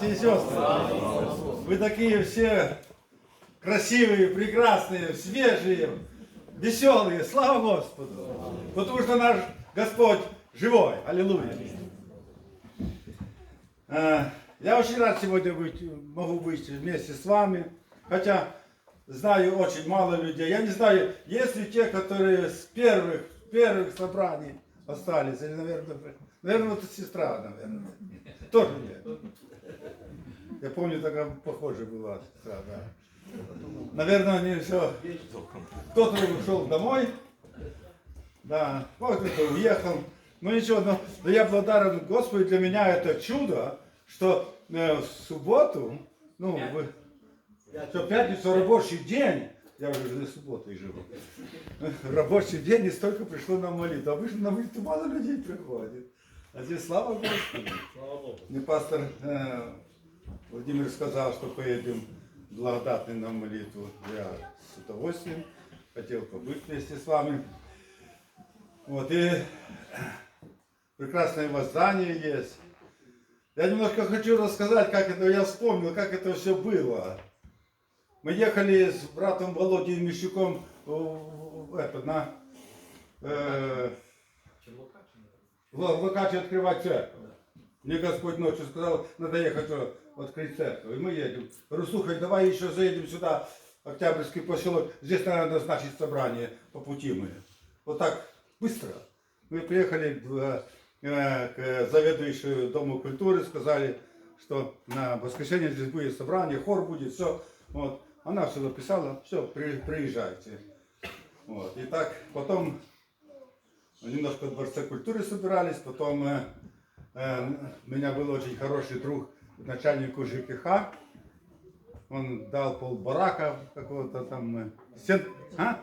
братья и сестры. Вы такие все красивые, прекрасные, свежие, веселые. Слава Господу. Потому что наш Господь живой. Аллилуйя. Э, Я очень рад сегодня быть, могу быть вместе с вами. Хотя знаю очень мало людей. Я не знаю, есть ли те, которые с первых, первых собраний остались. Или, наверное, наверное, вот сестра, наверное. Тоже нет. Я помню, такая похожая была сестра, да. Наверное, они все. Кто-то ушел домой, да, вот кто уехал. Ну ничего, но, но я благодарен Господу, для меня это чудо, что э, в субботу, ну, в, что пятницу рабочий день, я уже на субботу и живу, рабочий день и столько пришло на молитву. Обычно на молитву мало людей приходит. А здесь слава Господу. Мне пастор э, Владимир сказал, что поедем благодатный на молитву. Я с удовольствием хотел побыть вместе с вами. Вот, и прекрасное воздание есть. Я немножко хочу рассказать, как это, я вспомнил, как это все было. Мы ехали с братом Володей Мещуком это, на э, в Локаче открывать церковь. Мне Господь ночью сказал, надо ехать э, открыть церковь. И мы едем. Говорю, слушай, давай еще заедем сюда, Октябрьский поселок. Здесь надо назначить собрание по пути мы. Вот так быстро. Мы приехали в, э, к заведующему Дому культуры, сказали, что на воскресенье здесь будет собрание, хор будет, все. Вот. Она все написала, все, приезжайте. Вот. И так потом немножко в Дворце культуры собирались, потом э, э, меня был очень хороший друг начальнику ЖКХ. Он дал пол барака какого-то там. э, стен- А?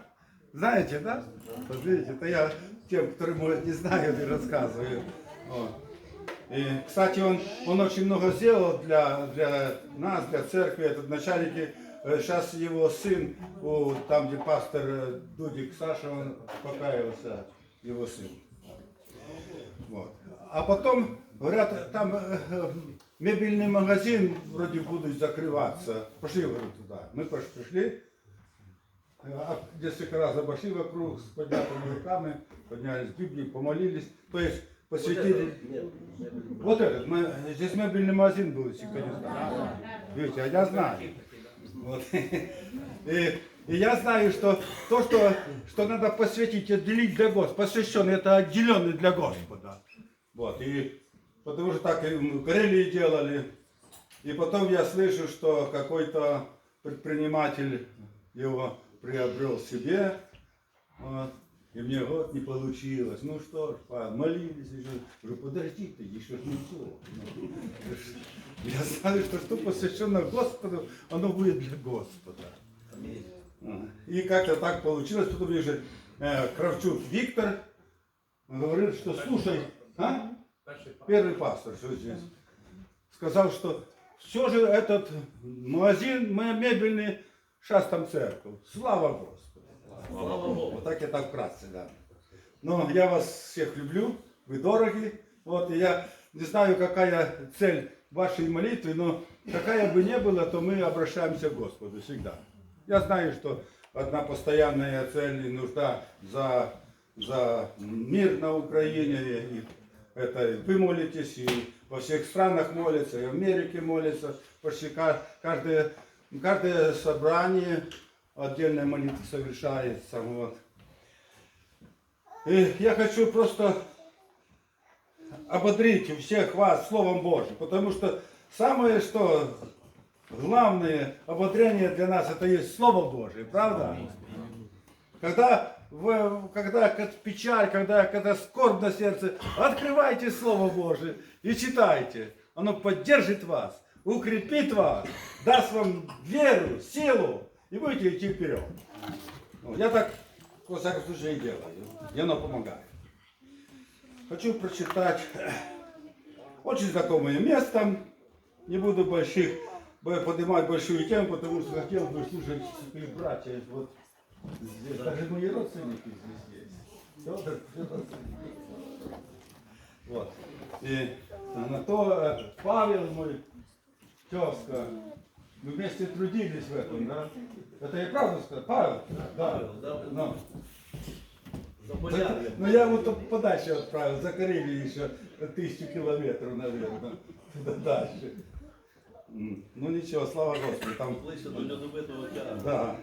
Знаете, да? Вот видите, это я тем, которые, может, не знают, и рассказываю. Вот. И, кстати, он, он очень много сделал для, для нас, для церкви, этот начальник. Э, Сейчас его сын, там, где пастор э, Дудик Саша, он покаялся, его сын. Вот. А потом, говорят, там э, э, мебельный магазин вроде будут закрываться. Пошли, говорю, туда. Мы пришли, э, а несколько раз обошли вокруг с поднятыми руками, поднялись Библии, помолились. То есть посвятили... Вот этот, мы- здесь мебельный магазин был, если кто не знает. Видите, а я знаю. Вот. И, и я знаю, что то, что, что надо посвятить, отделить для Господа, посвященный, это отделенный для Господа. Вот, и потому что так и в Карелии делали. И потом я слышу, что какой-то предприниматель его приобрел себе. Вот, и мне вот не получилось. Ну что ж, па, молились еще. Говорю, подожди ты, еще не все. Я знаю, что что посвящено Господу, оно будет для Господа. И как-то так получилось, потом мне же э, Кравчук Виктор говорит, что слушай, а? первый пастор, что здесь, сказал, что все же этот магазин мебельный, сейчас там церковь. Слава Господу. Вот так я так вкратце, да. Но я вас всех люблю, вы дороги. Вот, и я не знаю, какая цель вашей молитвы, но какая бы ни была, то мы обращаемся к Господу всегда. Я знаю, что одна постоянная цель и нужда за, за мир на Украине. И это вы молитесь, и во всех странах молятся, и в Америке молятся. Почти ка- каждое, каждое собрание отдельная молитва совершается. Вот. И я хочу просто ободрить всех вас Словом Божьим, потому что самое, что главное ободрение для нас, это есть Слово Божие, правда? Когда, в- когда печаль, когда, когда скорбь на сердце, открывайте Слово Божие и читайте. Оно поддержит вас, укрепит вас, даст вам веру, силу, и будете идти вперед. Ну, Я так, во всяком случае, и делаю. И оно помогает. Хочу прочитать очень знакомое место. Не буду больших поднимать большую тему, потому что хотел бы слушать братья. Вот здесь даже мои родственники здесь есть. Федор, Федор. Вот. И на то Павел мой тезка. Мы вместе трудились в этом, да? Это я правду сказал? Павел? Да. Ну. Заполярье. Ну я тут подальше отправил, за Карелию еще тысячу километров, наверное. Туда дальше. Ну ничего, слава Господу, там Ближче до льодовитого океану. Да.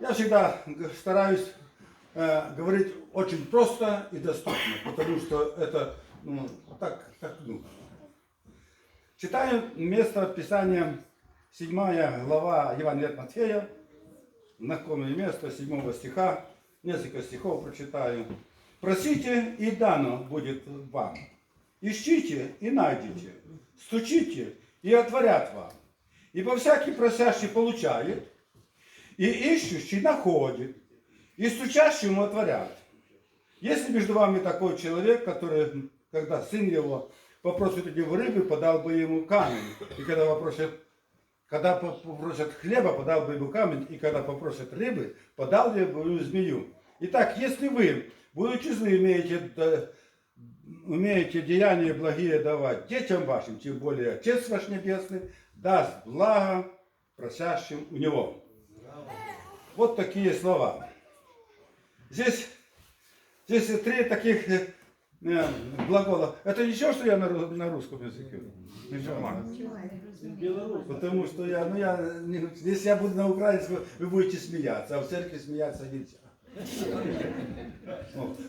Я всегда стараюсь э, говорить очень просто и доступно, потому что это ну, так, так ну. Читаю место Писания, 7 глава Евангелия от Матфея, знакомое место 7 стиха, несколько стихов прочитаю. Просите, и дано будет вам. Ищите и найдете. Стучите, и отворят вам. Ибо всякий просящий получает, и ищущий находит, и стучащему отворят. Если между вами такой человек, который, когда сын его попросит у него рыбы, подал бы ему камень, и когда попросит когда по- попросят хлеба, подал бы ему камень, и когда попросят рыбы, подал бы ему змею. Итак, если вы, будучи злы, имеете, да, умеете деяния благие давать детям вашим, тем более Отец ваш Небесный даст благо просящим у Него. Вот такие слова. Здесь, здесь три таких э, э, глагола. Это ничего, что я на, на русском языке? Ничего. Потому что я, ну я, если я буду на украинском, вы будете смеяться, а в церкви смеяться нельзя.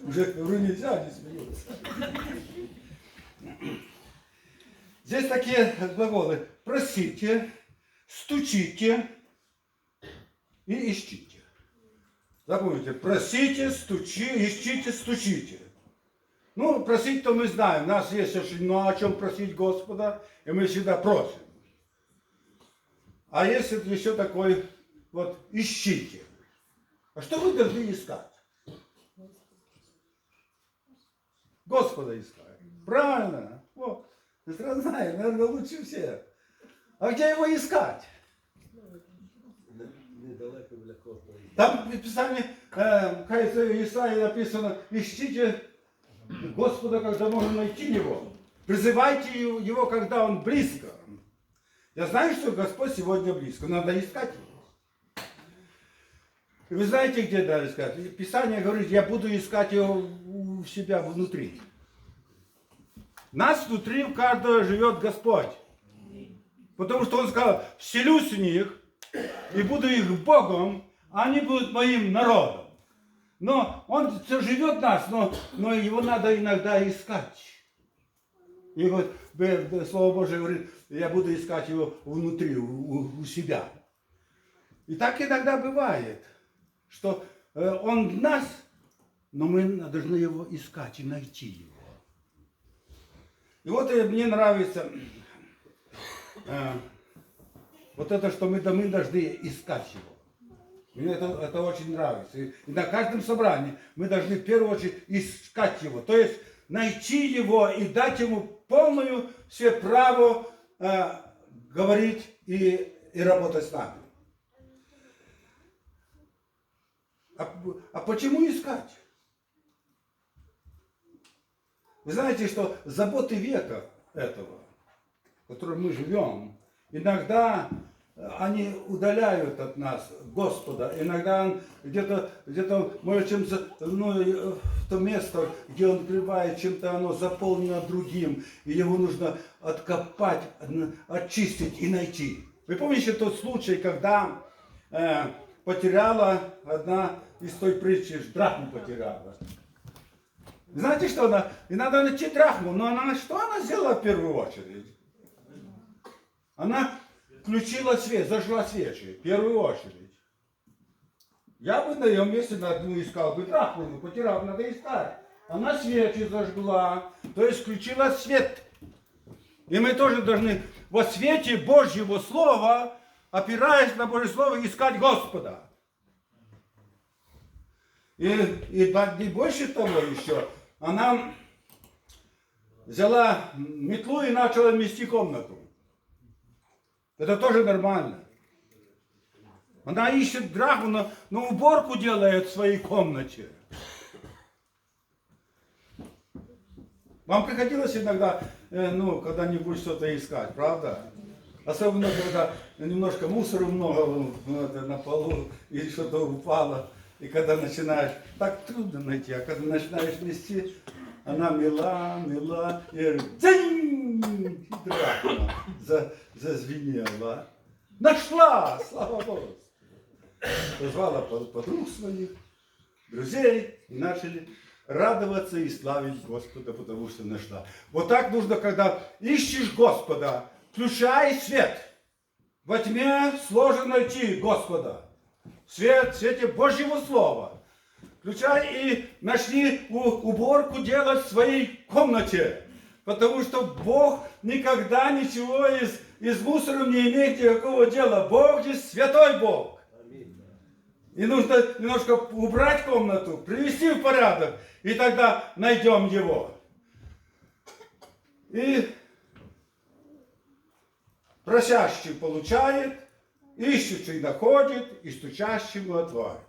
Уже говорю, нельзя, не смеются. Здесь такие глаголы. Просите, стучите и ищите. Запомните, просите, стучи, ищите, стучите. Ну, просить-то мы знаем. У нас есть очень много о чем просить Господа, и мы всегда просим. А если еще такой, вот, ищите. А что вы должны искать? Господа искать. Правильно. Вот. Сестра знает, наверное, лучше всех. А где его искать? Недалеко Костова. Там в Писании, э, кажется, Исаии написано, ищите Господа, когда можно найти Его. Призывайте Его, когда Он близко. Я знаю, что Господь сегодня близко. Надо искать Его. Вы знаете, где надо искать? Писание говорит, я буду искать Его у себя внутри. Нас внутри у каждого живет Господь. Потому что Он сказал, вселюсь в них, и буду их Богом, а они будут моим народом. Но он все живет в нас, но, но его надо иногда искать. И вот Б- Б- Слово Божие говорит, я буду искать его внутри, у- у себя. И так иногда бывает, что э, он в нас, но мы должны его искать и найти его. И вот э, мне нравится э, вот это, что мы, мы должны искать его. Мне это, это очень нравится. И, и на каждом собрании мы должны в первую очередь искать его. То есть найти его и дать ему полную все право э, говорить и, и работать с нами. А, почему искать? Вы знаете, что заботы века этого, в котором мы живем, иногда э, они удаляют от нас Господа. Иногда он где-то, где-то может чем-то, ну, э, то место, где он пребывает, чем-то оно заполнено другим, и его нужно откопать, очистить и найти. Вы помните тот случай, когда э, потеряла одна из той притчи, драхму потеряла. Знаете, что она? И надо найти драхму, но она что она сделала в первую очередь? Она включила свет, зажгла свечи в первую очередь. Я бы на ее месте на одну искал бы драхму, но потерял, надо искать. Она свечи зажгла, то есть включила свет. И мы тоже должны во свете Божьего Слова, опираясь на Божье Слово, искать Господа. И, и, и больше того еще, она взяла метлу и начала мести комнату. Это тоже нормально. Она ищет драхму, но, но уборку делает в своей комнате. Вам приходилось иногда, э, ну, когда-нибудь что-то искать, правда? Особенно, когда немножко мусора много на полу, или что-то упало. И когда начинаешь, так трудно найти, а когда начинаешь нести, она мила, мила, и дзинь, дракона за, зазвенела. Нашла, слава Богу. Позвала под- подруг своих, друзей, и начали радоваться и славить Господа, потому что нашла. Вот так нужно, когда ищешь Господа, включай свет. Во тьме сложно найти Господа. Свет в свете Божьего Слова. Включай и начни уборку делать в своей комнате. Потому что Бог никогда ничего из, из мусора не имеет никакого дела. Бог здесь святой Бог. И нужно немножко убрать комнату, привести в порядок, и тогда найдем его. И просящий получает, ищущий находит, и стучащему отварит.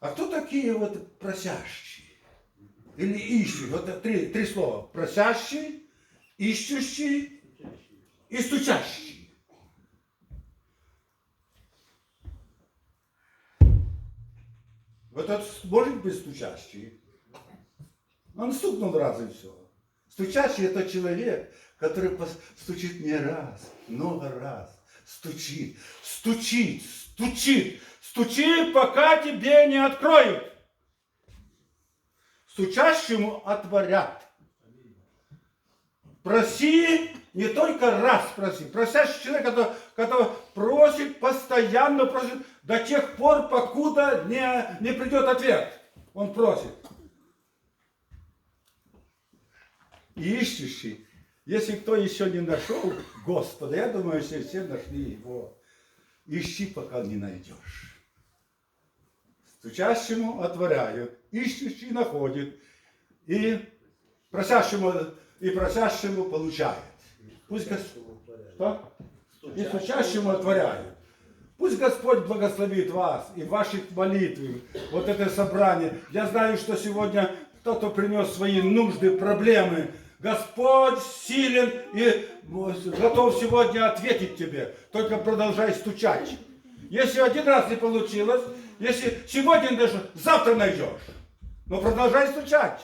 А кто такие вот просящие? Или ищущие? Вот это три, три слова. Просящий, ищущий и стучащий. Вот этот может быть стучащий. Он стукнул раз и все. Стучащий это человек, который стучит не раз, много раз. Стучит, стучит, стучит, стучит, пока тебе не откроют. Стучащему отворят. Проси, не только раз проси. Просящий человек, который, который просит, постоянно просит, до тех пор, покуда не, не придет ответ. Он просит. И ищущий, если кто еще не нашел Господа, я думаю, что все нашли его. Ищи, пока не найдешь. Стучащему отворяют, ищущий находит, и просящему, и просящему получает. Пусть Господь... Что? И стучащему отворяют. Пусть Господь благословит вас и ваши молитвы, вот это собрание. Я знаю, что сегодня кто-то принес свои нужды, проблемы. Господь силен и готов сегодня ответить тебе. Только продолжай стучать. Если один раз не получилось, если сегодня даже завтра найдешь. Но продолжай стучать.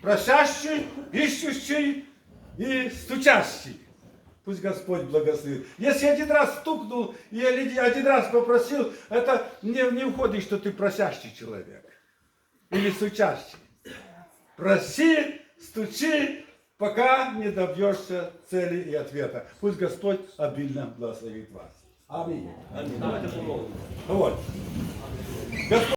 Просящий, ищущий и стучащий. Пусть Господь благословит. Если один раз стукнул и один раз попросил, это не, не входит, что ты просящий человек. Или стучащий. Проси, стучи, пока не добьешься цели и ответа. Пусть Господь обильно благословит вас. Аминь. Аминь. Помолимося. Вот.